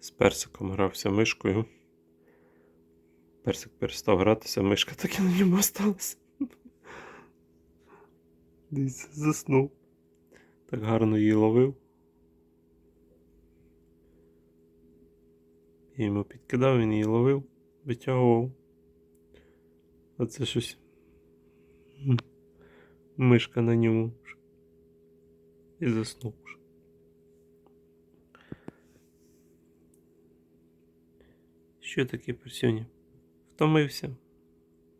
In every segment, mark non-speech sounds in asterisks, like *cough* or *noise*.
З персиком грався мишкою. Персик перестав гратися, мишка так і на ньому осталась. Дивіться, заснув. Так гарно її ловив. Я йому підкидав, він її ловив, витягував. А це щось. Мишка на ньому. І заснув. Що таке персюні? Втомився.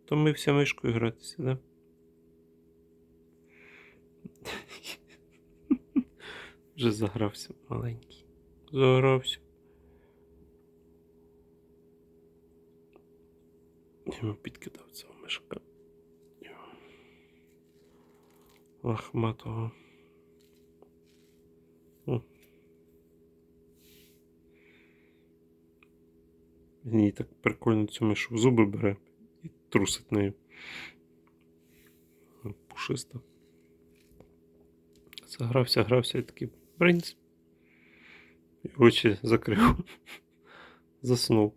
Втомився мишкою гратися, да? *laughs* Вже загрався маленький. Загрався. Йому підкидав цього мишка. Лахматого. О. Їй так прикольно цю мишу в зуби бере і трусить нею. Пушиста. Загрався, грався і такий принц. І очі закрив. *laughs* Заснув.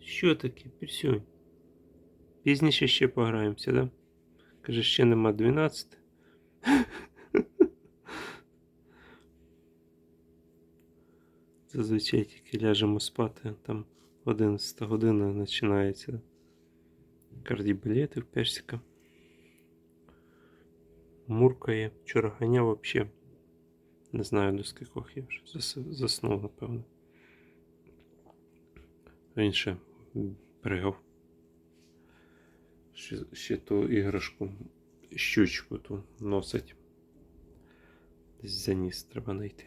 Що таке, Пірсюнь? Пізніше ще пограємося, да? Каже, ще нема 12. *laughs* Зазвичай тільки ляжемо спати, там 11 година починається кардібілети в персика. Муркає, вчора ганяв вообще. Не знаю до скількох я вже заснув, напевно. Він ще пригав. Ще, ще ту іграшку, щучку ту носить. Десь заніс треба знайти.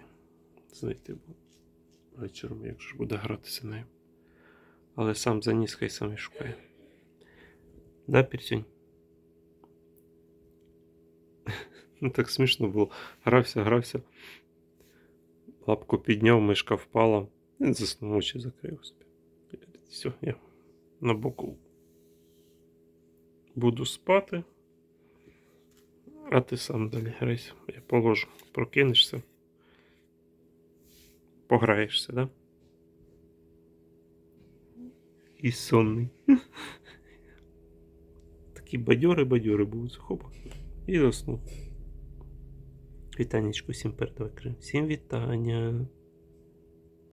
Знайти, бо вечором, як ж буде гратися нею. Але сам заніс, хай сам і шукає. Да, Пірсюнь? *laughs* Ну так смішно було. Грався, грався. Лапку підняв, мишка впала. Заснув очі закрив собі. Все, я на боку буду спати. А ти сам далі грайся. Я положу. Прокинешся. Пограєшся, да? І сонний. *laughs* Такі бадьори-бадьори будуть. Хоп. І заснув. Вітанечку всім передавай. Всім вітання.